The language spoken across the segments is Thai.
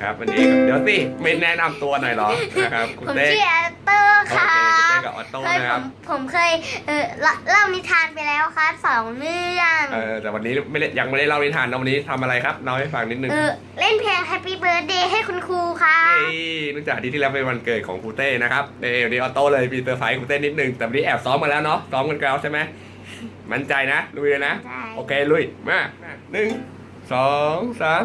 ครับวันนี้เดี๋ยวสิไม่แนะนำตัวหน่อยเหรอนะครับคุณผมเต้ชื่อแอตเตอร์โอครัเคคุณเต้บกับออโต้เคยนะผครับมผมเคยเออเล่าเล่านิทานไปแล้วครับสองเรื่องเออแต่วันนี้ไม่ได้ยังไม่ได้เล่านิทานนะวันนี้ทำอะไรครับเล่าให้ฟังนิดนึงเออเล่นเพลง Happy Birthday ให้คุณครูครับเอ้ยเนื่องจากอาที่ที่แล้วเป็นวันเกิดของครูเต้นะครับเดี๋ยววันนี้ออโต้เลยมีเซอร์ไพรส์ครูเต้นิดนึงแต่วันนี้แอบซ้อมมาแล้วเนาะซ้อมกันแล้วใช่ไหมมั่นใจนะลุยเลยนะใช่โอเคลุยมาหนึ่งสองสาม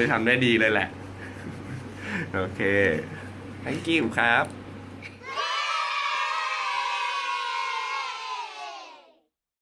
ที่ทำได้ดีเลยแหละ โอเค thank you ครับ